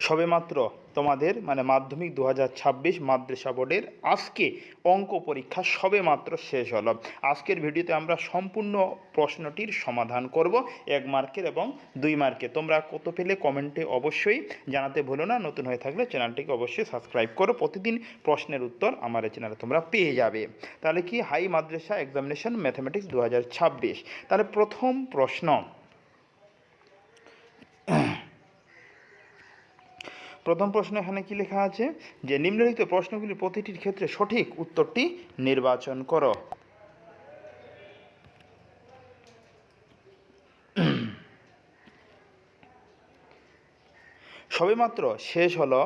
সবেমাত্র তোমাদের মানে মাধ্যমিক দু হাজার ছাব্বিশ মাদ্রাসা বোর্ডের আজকে অঙ্ক পরীক্ষা সবেমাত্র শেষ হলো। আজকের ভিডিওতে আমরা সম্পূর্ণ প্রশ্নটির সমাধান করব, এক মার্কের এবং দুই মার্কে। তোমরা কত পেলে কমেন্টে অবশ্যই জানাতে ভুলো না, নতুন হয়ে থাকলে চ্যানেলটিকে অবশ্যই সাবস্ক্রাইব করো, প্রতিদিন প্রশ্নের উত্তর আমার এই চ্যানেলে তোমরা পেয়ে যাবে। তাহলে কি, হাই মাদ্রাসা এক্সামিনেশন ম্যাথামেটিক্স দু হাজার ছাব্বিশ। তাহলে প্রথম প্রশ্ন প্রথম প্রশ্ন এখানে কি লেখা আছে? যে নিম্নলিখিত প্রশ্নগুলি প্রতিটির ক্ষেত্রে সঠিক উত্তরটি নির্বাচন করো। সবেমাত্র শেষ হলো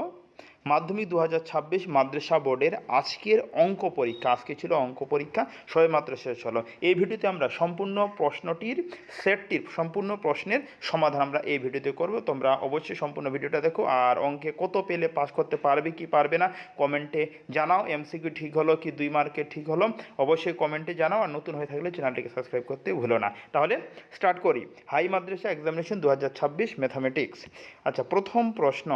মাধ্যমিক দু ছাব্বিশ মাদ্রাসা বোর্ডের আজকের অঙ্ক পরীক্ষা। আজকে ছিল অঙ্ক পরীক্ষা সবেমাত্র শেষ হলো। এই ভিডিওতে আমরা সম্পূর্ণ প্রশ্নটির, সেটটির সম্পূর্ণ প্রশ্নের সমাধান আমরা এই ভিডিওতে করব। তোমরা অবশ্যই সম্পূর্ণ ভিডিওটা দেখো। আর অঙ্কে কত পেলে পাস করতে পারবে কি পারবে না, কমেন্টে জানাও। এমসিকিউ ঠিক হলো কি দুই মার্কে ঠিক হলো, অবশ্যই কমেন্টে জানাও। আর নতুন হয়ে থাকলে চ্যানেলটিকে সাবস্ক্রাইব করতে ভুলো না। তাহলে স্টার্ট করি। হাই মাদ্রাসা এক্সামিনেশন দু হাজার ছাব্বিশ ম্যাথামেটিক্স। আচ্ছা প্রথম প্রশ্ন।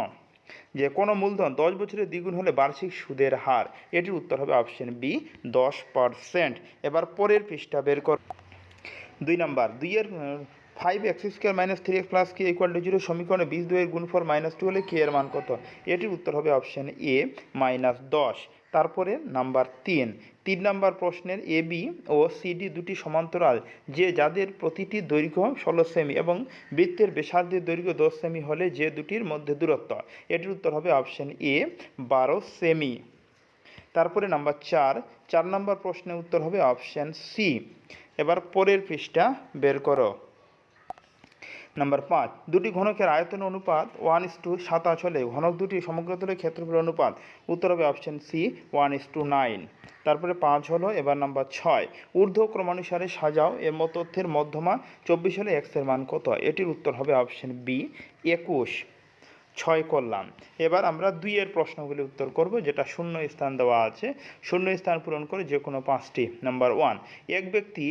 যে কোনো মূলধন দশ বছরের দ্বিগুণ হলে বার্ষিক সুদের হার। এটির উত্তর হবে অপশন বি দশ পারসেন্ট এবার পরের পৃষ্ঠা বের কর। দুই নাম্বার, দুইয়ের five X square minus three X plus K equal to zero সমীকরণে বিশ দুইয়ের গুণফল মাইনাস টু হলে কে এর মান কত? এটির উত্তর হবে অপশন এ মাইনাস দশ। তারপরে নাম্বার তিন। তিন নাম্বার প্রশ্নের এ, বি ও সিডি দুটি সমান্তরাল, যে যাদের প্রতিটি দৈর্ঘ্য ষোলো সেমি এবং বৃত্তের ব্যাসার্ধের দৈর্ঘ্য দশ সেমি হলে যে দুটির মধ্যে দূরত্ব। এটির উত্তর হবে অপশন এ বারো সেমি। তারপরে নাম্বার চার। চার নাম্বার প্রশ্নের উত্তর হবে অপশন সি এবার পরের পৃষ্ঠা বের করো। নাম্বার পাঁচ, দুটি ঘনকের আয়তন অনুপাত ওয়ান ইস টু সাতাশ হলে ঘনক দুটি সমগ্রতলের ক্ষেত্রফল অনুপাত। উত্তর হবে option C one is to nine তারপরে পাঁচ হলো, এবার নাম্বার ছয়, ঊর্ধ্ব ক্রমানুসারে সাজাও, এর মত তথ্যের মধ্যমা চব্বিশ হলে এক্সের মান কত? এটির উত্তর হবে অপশান বি একুশ। ছয় করলাম এবার আমরা দুইয়ের প্রশ্নগুলি উত্তর করব, যেটা শূন্য স্থান দেওয়া আছে। শূন্য স্থান পূরণ করে যে কোনো পাঁচটি। নাম্বার ওয়ান এক ব্যক্তি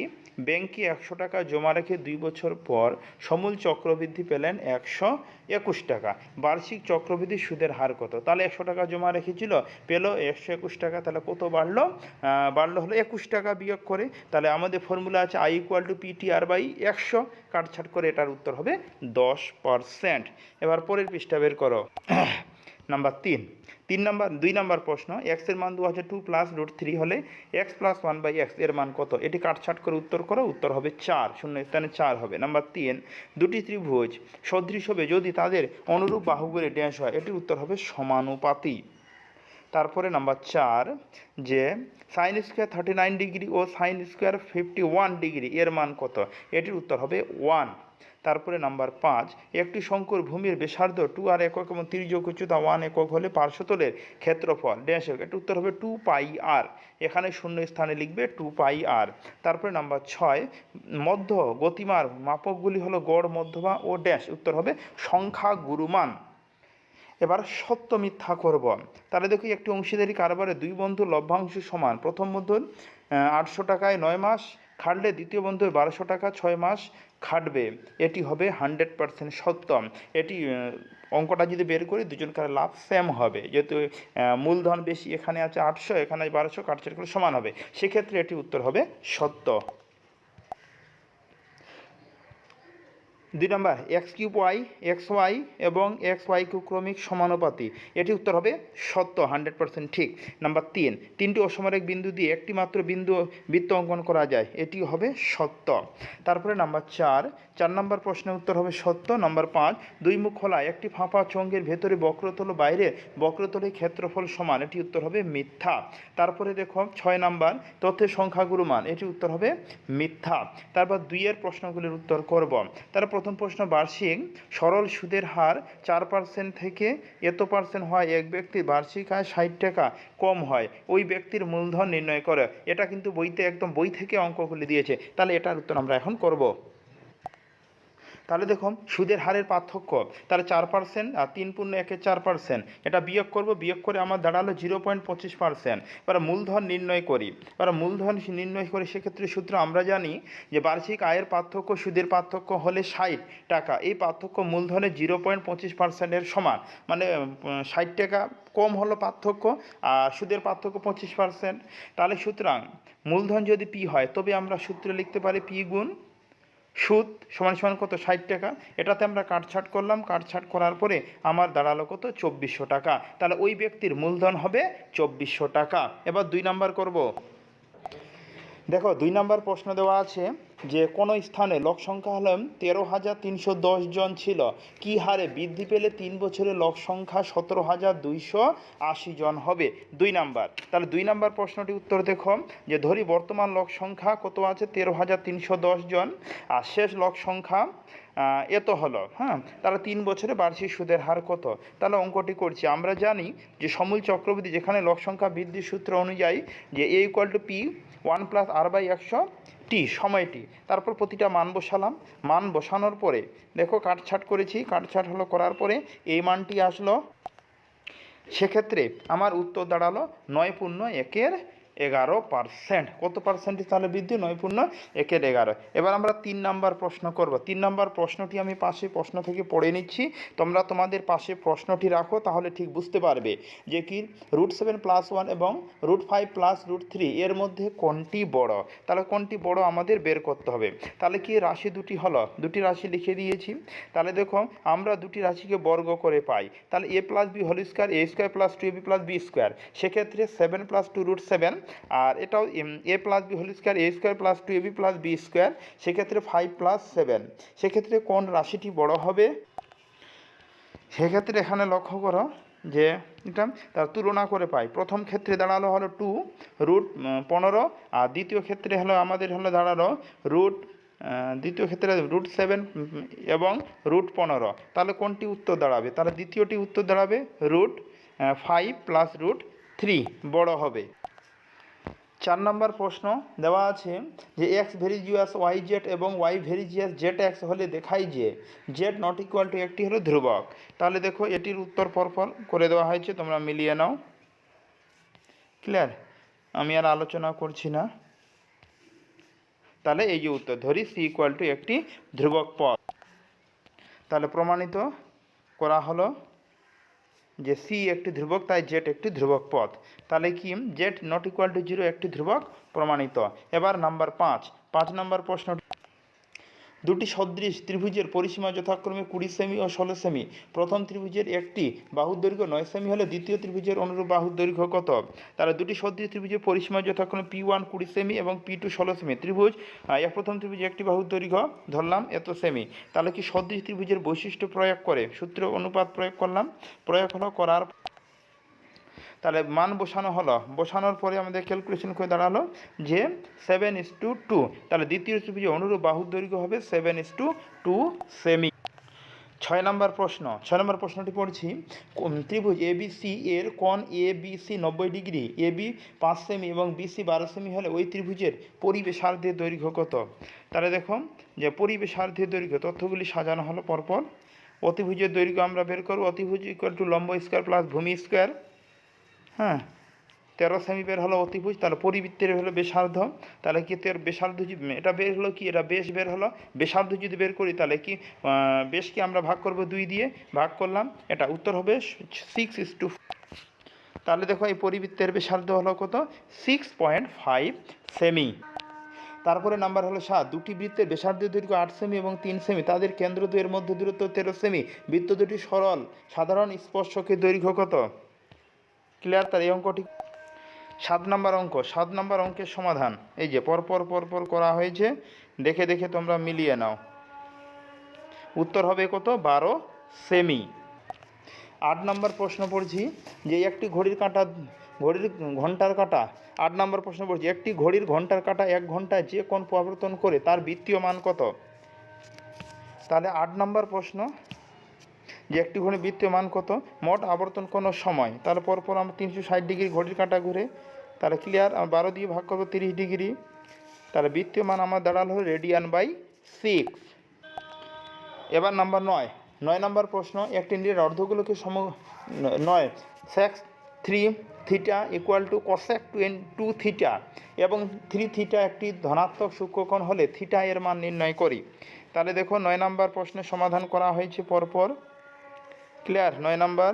ব্যাংকে একশো টাকা জমা রেখে দুই বছর পর সমূল চক্রবৃদ্ধি পেলেন একশো একুশ টাকা। বার্ষিক চক্রবৃদ্ধি সুদের হার কত? তাহলে একশো টাকা জমা রেখেছিল, পেল একশো একুশ টাকা, তাহলে কত বাড়লো? বাড়লো হলো একুশ টাকা বিয়োগ করে, তাহলে আমাদের ফর্মুলা আছে I equal to P T R by একশো, কাটছাট করে এটার উত্তর হবে দশ পারসেন্ট এবার পরের পৃষ্ঠা বের করো। নাম্বার তিন। তিন নাম্বার, দুই নাম্বার প্রশ্ন এক্সের মান দু হাজার টু প্লাস রুট থ্রি হলে এক্স প্লাস ওয়ান বাই এক্সের মান কত? এটি কাটছাট করে উত্তর করো, উত্তর হবে চার, শূন্য স্থানে চার হবে। নাম্বার তিন, দুটি ত্রিভুজ সদৃশ হবে যদি তাদের অনুরূপ বাহুগুলি ড্যাশ হয়, এটির উত্তর হবে সমানুপাতি। তারপরে নাম্বার চার, যে sine square thirty nine degree ও sine square fifty one degree এর মান কত? এটির উত্তর হবে ওয়ান তারপরে নাম্বার পাঁচ, একটি শঙ্কুর ভূমির ব্যাসার্ধ টু আর একক এবং তির্যক উচ্চতা ওয়ান একক হলে পার্শ্বতলের ক্ষেত্রফল ড্যাশ এটির উত্তর হবে টু পাই আর এখানে শূন্য স্থানে লিখবে টু পাই আর তারপরে নাম্বার ছয়, মধ্য গতিমার মাপকগুলি হলো গড় মধ্যমা ও ড্যাশ উত্তর হবে সংখ্যা গুরুমান। এবার সত্য মিথ্যা করব। তাহলে দেখি একটি অংশীদারি কারবারে দুই বন্ধুর লভ্যাংশ সমান। প্রথম বন্ধুর আটশো টাকায় নয় মাস, খাটলে দ্বিতীয় বন্ধুর বারোশো টাকা ছয় মাস খাটবে, এটি হবে হান্ড্রেড পার্সেন্ট সত্য এটি অঙ্কটা যদি বের করি, দুজনকার লাভ সেম হবে। যেহেতু মূলধন বেশি এখানে আছে আটশো, এখানে বারোশো কাটছে করে সমান হবে। সেক্ষেত্রে এটি উত্তর হবে সত্য। দুই নম্বর X cube Y X Y এবং এক্স ওয়াই কিউ ক্রমিক সমানুপাতি। এটি উত্তর হবে সত্য, হান্ড্রেড পার্সেন্ট ঠিক। নাম্বার তিন, তিনটি অসমারিক বিন্দু দিয়ে একটি মাত্র বিন্দু বৃত্ত অঙ্কন করা যায় এটি হবে সত্য। তারপরে নাম্বার চার চার নম্বর প্রশ্নের উত্তর হবে সত্য। নাম্বার পাঁচ, দুই মুখ খোলা, একটি ফাঁপা চঙ্গের ভেতরে বক্রতল, বাইরে বক্রতলের ক্ষেত্রফল সমান, এটি উত্তর হবে মিথ্যা। তারপরে দেখো ছয় নাম্বার, তথ্যের সংখ্যাগুরু মান, এটি উত্তর হবে মিথ্যা। তারপর দুইয়ের প্রশ্নগুলির উত্তর করব। তার প্রথম প্রশ্ন, বার্ষিক সরল সুদের হার চার পার্সেন্ট থেকে এত পার্সেন্ট হয়। এক ব্যক্তির বার্ষিক আয় ষাট টাকা কম হয়। ওই ব্যক্তির মূলধন নির্ণয় করে। এটা কিন্তু বইতে একদম বই থেকে অঙ্কগুলি দিয়েছে। তাহলে এটার উত্তর আমরা এখন করব। তাহলে দেখো সুদের হারের পার্থক্য, তাহলে চার পার্সেন্ট আর তিন পূর্ণ একে চার পার্সেন্ট এটা বিয়োগ করব, বিয়োগ করে আমার দাঁড়াল জিরো পয়েন্ট পঁচিশ পার্সেন্ট এবার মূলধন নির্ণয় করি। এবার মূলধন নির্ণয় করে সেক্ষেত্রে সূত্র আমরা জানি যে বার্ষিক আয়ের পার্থক্য, সুদের পার্থক্য হলে ষাট টাকা। এই পার্থক্য মূলধনের জিরো পয়েন্ট পঁচিশ পার্সেন্টের সমান। মানে ষাট টাকা কম হলো পার্থক্য আর সুদের পার্থক্য পঁচিশ পার্সেন্ট তাহলে সুতরাং মূলধন যদি পি হয়, তবে আমরা সূত্রে লিখতে পারি পি গুণ সুদ সমান সমান কত? ষাট টাকা। এটাতে আমরা কাটছাট করলাম। কাটছাট করার পরে আমার দাঁড়াল কত? চব্বিশশো টাকা। তাহলে ওই ব্যক্তির মূলধন হবে চব্বিশশো টাকা। এবার দুই নাম্বার করব। দেখো, দুই নাম্বার প্রশ্ন দেওয়া আছে। যে কোনো স্থানে লোক সংখ্যা হলো তেরো হাজার তিনশো দশ জন ছিল। কি হারে বৃদ্ধি পেলে তিন বছরে লোক সংখ্যা সতেরো হাজার দুইশো আশি জন হবে? দুই নাম্বার। তাহলে দুই নাম্বার প্রশ্নটি উত্তর দেখো, যে ধরি বর্তমান লোক সংখ্যা কত আছে? তেরো হাজার তিনশো দশ জন। আর শেষ লোক সংখ্যা এত হলো হ্যাঁ? তাহলে তিন বছরে বার্ষিক সুদের হার কত? তাহলে অঙ্কটি করছি। আমরা জানি যে সমূল চক্রবর্তী যেখানে লোক সংখ্যা বৃদ্ধির সূত্র অনুযায়ী যে A equal to P one plus R by একশো টি সময়টি, তারপর প্রতিটা মান বসালাম। মান বসানোর পরে, দেখো কাটছাট করেছি কাটছাট হলো করার পরে এই মানটি আসলো। সেক্ষেত্রে আমার উত্তর দাঁড়াল নয় পূর্ণ একের এগারো পার্সেন্ট কত পার্সেন্ট তাহলে বৃদ্ধি? নয় পূর্ণ একের এগারো। এবার আমরা তিন নাম্বার প্রশ্ন করব। তিন নাম্বার প্রশ্নটি আমি পাশে প্রশ্ন থেকে পড়ে নিচ্ছি। তোমরা তোমাদের পাশে প্রশ্নটি রাখো, তাহলে ঠিক বুঝতে পারবে যে কি? রুট সেভেন প্লাস ওয়ান এবং root five plus root three এর মধ্যে কোনটি বড়? তাহলে কোনটি বড় আমাদের বের করতে হবে। তাহলে কি রাশি দুটি হলো? দুটি রাশি লিখে দিয়েছি। তাহলে দেখো, আমরা দুটি রাশিকে বর্গ করে পাই। তাহলে A plus B whole square A square plus two B plus B square সেক্ষেত্রে seven plus two root seven আর এটাও A plus B whole square A square plus two A B plus B square সেক্ষেত্রে five plus seven সেক্ষেত্রে কোন রাশিটি বড় হবে? সেক্ষেত্রে এখানে লক্ষ্য করো যে এটা তার তুলনা করে পাই। প্রথম ক্ষেত্রে দাঁড়াল হলো টু রুট পনেরো, আর দ্বিতীয় ক্ষেত্রে হলো আমাদের হলো দাঁড়াল রুট দ্বিতীয় ক্ষেত্রে রুট সেভেন এবং রুট পনেরো। তাহলে কোনটি উত্তর দাঁড়াবে? তাহলে দ্বিতীয়টি উত্তর দাঁড়াবে root five plus root three বড় হবে। চার নম্বর প্রশ্ন দেওয়া আছে যে X varies as Y Z এবং Y varies as Z X হলে দেখাই যে জেড নট ইকুয়াল টু একটি হলো ধ্রুবক। তাহলে দেখো এটির উত্তর পরপর করে দেওয়া হয়েছে, তোমরা মিলিয়ে নাও। ক্লিয়ার আমি আর আলোচনা করছি না। তাহলে এই যে উত্তর, ধরি সি ইকুয়াল টু একটি ধ্রুবক পদ। তাহলে প্রমাণিত করা হলো যে সি একটি ধ্রুবক, তাই জেট একটি ধ্রুবক পথ তাহলে কি? Z not equal to zero একটি ধ্রুবক প্রমাণিত। এবার নাম্বার পাঁচ। পাঁচ নম্বর প্রশ্ন দুটি সদৃশ ত্রিভুজের পরিসীমা যথাক্রমে কুড়ি সেমি ও ষোলো সেমি। প্রথম ত্রিভুজের একটি বাহুর দৈর্ঘ্য নয় সেমি হলে দ্বিতীয় ত্রিভুজের অনুরূপ বাহুর দৈর্ঘ্য কত? তাহলে দুটি সদৃশ ত্রিভুজের পরিসীমা যথাক্রমে পি ওয়ান কুড়ি সেমি এবং পি টু ষোলো সেমি। ত্রিভুজ এক প্রথম ত্রিভুজে একটি বাহুর দৈর্ঘ্য, ধরলাম, এত সেমি। তাহলে কি সদৃশ ত্রিভুজের বৈশিষ্ট্য প্রয়োগ করে? সূত্র অনুপাত প্রয়োগ করলাম। প্রয়োগ হলো করার তাহলে মান বসানো হলো। বসানোর পরে আমাদের ক্যালকুলেশন করে দাঁড়াল যে সেভেন ইস টু টু তাহলে দ্বিতীয় ত্রিভুজে অনুরূপ বাহুর দৈর্ঘ্য হবে সেভেন ইস টু টু সেমি ছয় নম্বর প্রশ্ন। ছয় নম্বর প্রশ্নটি পড়ছি। ত্রিভুজ এ সি এর কোণ এ সি নব্বই ডিগ্রি? এ বি পাঁচ সেমি এবং বি সি বারো সেমি হলে ওই ত্রিভুজের পরিবেশার্ধের দৈর্ঘ্য কত? তাহলে দেখো যে পরিবেশার্ধের দৈর্ঘ্য, তথ্যগুলি সাজানো হলো পরপর। অতিভুজের দৈর্ঘ্য আমরা বের করব। অতিভুজ ইকুয়াল টু লম্ব স্কোয়ার প্লাস ভূমি স্কোয়ার হ্যাঁ তেরো সেমি বের হলো অতিভুজ, তাহলে পরিবৃত্তের হলো বেসার্ধ তাহলে কি তের বেসার্ধ যদি এটা বের হলো কি? এটা বেশ বের হলো। বেসার্ধ যদি বের করি, তাহলে কি বেশকে আমরা ভাগ করব দুই দিয়ে? ভাগ করলাম, এটা উত্তর হবে সিক্স ইস টু তাহলে দেখো এই পরিবৃত্তের বেসার্ধ হলো কত? সিক্স পয়েন্ট ফাইভ সেমি তারপরে নাম্বার হলো সাত। দুটি বৃত্তের ব্যাসার্ধ দৈর্ঘ্য আট সেমি এবং তিন সেমি তাদের কেন্দ্র দুয়ের মধ্যে দূরত্ব তেরো সেমি বৃত্ত দুটি সরল। সাধারণ স্পর্শকের দৈর্ঘ্য কত? ক্লিয়ার তার এই অঙ্কটি? সাত নাম্বার অঙ্ক, সাত নাম্বার অঙ্কের সমাধান। এই যে পরপর পরপর করা হয়েছে, দেখে দেখে তোমরা মিলিয়ে নাও। উত্তর হবে কত? বারো সেমি আট নম্বর প্রশ্ন পড়ছি, যে একটি ঘড়ির কাঁটা, ঘড়ির ঘণ্টার কাঁটা, আট নম্বর প্রশ্ন পড়ছি, একটি ঘড়ির ঘণ্টার কাঁটা এক ঘন্টায় যে কোন প্রবর্তন করে, তার বৃত্তীয় মান কত? তাহলে আট নম্বর প্রশ্ন যে একটি ঘড়ি বৃত্তীয় মান কত? মোট আবর্তন কোনো সময়? তাহলে পরপর আমরা তিনশো ষাট ডিগ্রি ঘড়ির কাঁটা ঘুরে, তাহলে ক্লিয়ার আমরা বারো দিয়ে ভাগ করব তিরিশ ডিগ্রি। তাহলে বৃত্তীয় মান আমার দাঁড়াল হলো রেডিয়ান বাই সিক্স এবার নাম্বার নয়। নয় নাম্বার প্রশ্ন, একটি নিরের অর্ধগুলোকে সম, নয় sec three theta equal to cosec two N two theta এবং থ্রি থিটা একটি ধনাত্মক সূক্ষ্মকোণ হলে থিটা এর মান নির্ণয় করি। তাহলে দেখো নয় নাম্বার প্রশ্নের সমাধান করা হয়েছে পরপর। ক্লিয়ার? নয় নাম্বার।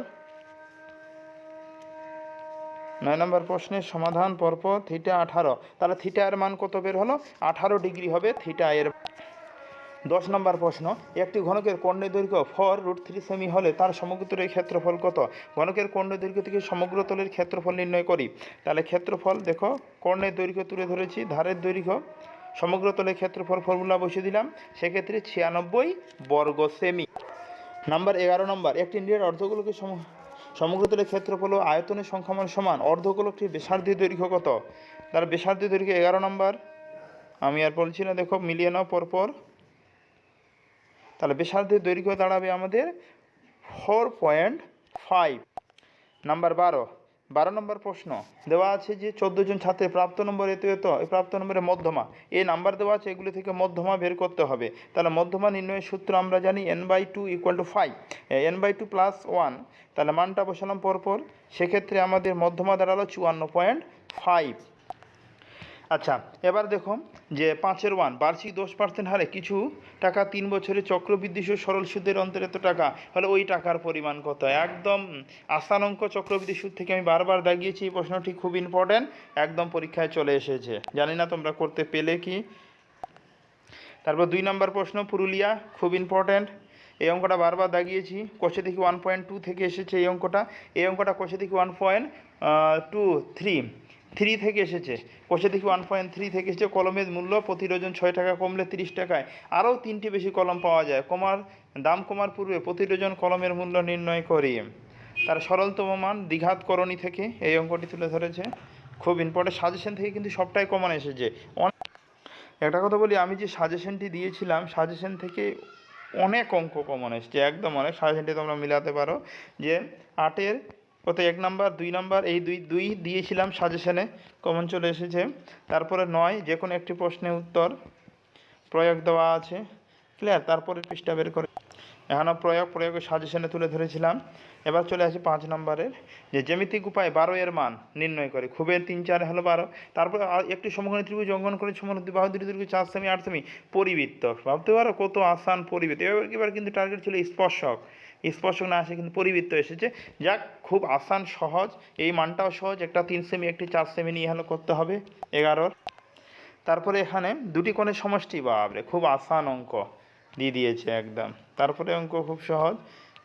নয় নম্বর প্রশ্নের সমাধান পরপর থিটা আঠারো। তাহলে থিটা এর মান কত বের হলো? আঠারো ডিগ্রি হবে থিটা এর। দশ নম্বর প্রশ্ন, একটি ঘনকের কর্ণের দৈর্ঘ্য ফর রুট থ্রি সেমি হলে তার সমগ্রতলের ক্ষেত্রফল কত? ঘনকের কর্ণের দৈর্ঘ্য থেকে সমগ্রতলের ক্ষেত্রফল নির্ণয় করি। তাহলে ক্ষেত্রফল, দেখো, কর্ণের দৈর্ঘ্য তুলে ধরেছি, ধারের দৈর্ঘ্য সমগ্রতলের ক্ষেত্রফল ফর্মুলা বসিয়ে দিলাম। সেক্ষেত্রে ছিয়ানব্বই বর্গ সেমি নাম্বার এগারো নম্বর, একটি ইন্ডিয়ার অর্ধগোলকে সম সমগ্রতলের ক্ষেত্রফল ও আয়তনের সংখ্যামান সমান, অর্ধগোলকটির বেসার্ধি দৈর্ঘ্য কত? তার বেসার্ধি দৈর্ঘ্য এগারো নম্বর, আমি আর বলছি না, দেখো, মিলিয়ে নাও পরপর। তাহলে বেসার্ধের দৈর্ঘ্য দাঁড়াবে আমাদের ফোর পয়েন্ট ফাইভ নাম্বার বারো বারো নম্বর প্রশ্ন দেওয়া আছে যে চোদ্দ জন ছাত্রের প্রাপ্ত নম্বর এত এত এই প্রাপ্ত নম্বরে মধ্যমা। এই নাম্বার দেওয়া আছে, এগুলি থেকে মধ্যমা বের করতে হবে। তাহলে মধ্যমা নির্ণয়ের সূত্র আমরা জানি N by two equal to five N by two plus one তাহলে মানটা বসালাম পরপর। সেক্ষেত্রে আমাদের মধ্যমা দাঁড়াল চুয়ান্ন পয়েন্ট ফাইভ আচ্ছা এবার দেখো যে পাঁচের ওয়ান, বার্ষিক দশ পার্সেন্ট হারে কিছু টাকা তিন বছরে চক্রবৃদ্ধি সুদ, সরল সুদের অন্তরে এত টাকা হলে ওই টাকার পরিমাণ কত? একদম আসান অঙ্ক চক্রবৃদ্ধি সুদ থেকে আমি বারবার দাগিয়েছি, এই প্রশ্নটি খুব ইম্পর্ট্যান্ট একদম পরীক্ষায় চলে এসেছে। জানি না তোমরা করতে পেলে কি? তারপর দুই নম্বর প্রশ্ন, পুরুলিয়া, খুব ইম্পর্ট্যান্ট এই অঙ্কটা বারবার দাগিয়েছি, কোষে দেখি ওয়ান পয়েন্ট টু থেকে এসেছে এই অঙ্কটা এই অঙ্কটা কোষে দেখি one point two three three থেকে এসেছে। কোষে দেখি ওয়ান পয়েন্ট থ্রি থেকে এসেছে। কলমের মূল্য প্রতি ডজন ছয় টাকা কমলে তিরিশ টাকায়। আরও তিনটি বেশি কলম পাওয়া যায়। কমার, দাম কমার পূর্বে প্রতি ডজন কলমের মূল্য নির্ণয় করি। তার সরলতম মান দ্বিঘাতকরণী থেকে এই অঙ্কটি তুলে ধরেছে। খুব ইম্পর্টেন্ট সাজেশন থেকে কিন্তু সবটাই কমন এসেছে। একটা কথা বলি, আমি যে সাজেশনটি দিয়েছিলাম সাজেশন থেকে অনেক অঙ্ক কমন এসছে। একদম অনেক সাজেশনটি তোমরা মিলাতে পারো যে আটের কত এক নাম্বার, দুই নাম্বার, এই দুই দুই দিয়েছিলাম সাজেশনে, কমন চলে এসেছে। তারপরে নয় যে কোনো একটি প্রশ্নের উত্তর প্রয়োগ দেওয়া আছে। ক্লিয়ার তারপরে পৃষ্ঠা বের করে। এখানে প্রয়োগ, প্রয়োগের সাজেশনে তুলে ধরেছিলাম। এবার চলে আসি পাঁচ নম্বরের। যে জ্যামিতিক উপায় বারো এর মান নির্ণয় করে। খুবের তিন, চার হলো বারো। তারপরে একটি সমগ্র ত্রিভুজ অঙ্কন করে সমগ্র বাহু দুটি দীর্ঘ, চার, সেমি, আট, সেমি, পরিবৃত্ত। ভাবতে পারো কত আসান পরিবৃত্ত। এবার কিন্তু টার্গেট ছিল স্পর্শক। স্পর্শক না আসে, কিন্তু পরিবৃত্ত এসেছে। যাক, খুব আসান সহজ। এই মানটাও সহজ। একটা তিন সেমি একটি চার সেমি নিয়ে হলো করতে হবে, এগারোর। তারপরে এখানে দুটি কোণের সমষ্টি বাবরে খুব আসান অঙ্ক দিয়ে দিয়েছে একদম। তারপরে অঙ্ক খুব সহজ।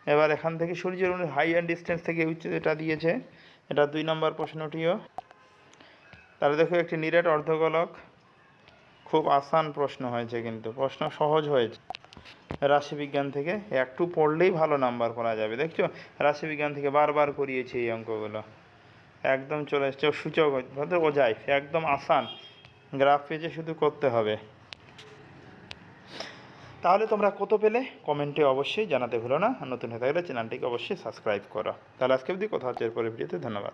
এবার এখান থেকে সূর্যের হাই অ্যান্ড ডিস্টেন্স থেকে উচ্চতা দিয়েছে। এটা দুই নম্বর প্রশ্নটিও। তাহলে দেখো, একটি নিরেট অর্ধগোলক। খুব আসান প্রশ্ন হয়েছে কিন্তু। প্রশ্ন সহজ হয়েছে। রাশিবিজ্ঞান থেকে একটু পড়লেই ভালো নাম্বার করা যাবে, দেখছ? রাশিবিজ্ঞান থেকে বারবার করিয়েছি এই অঙ্কগুলো। একদম চলে এসছে সূচক ও যায়, একদম আসান। গ্রাফ পেজে শুধু করতে হবে। তাহলে তোমরা কত পেলে? কমেন্টে অবশ্যই জানাতে ভুলো না। নতুন হয়ে থাকলে চ্যানেলটিকে অবশ্যই সাবস্ক্রাইব করো। তাহলে আজকে অবধি কথা হচ্ছে এরপরে ভিডিওতে ধন্যবাদ।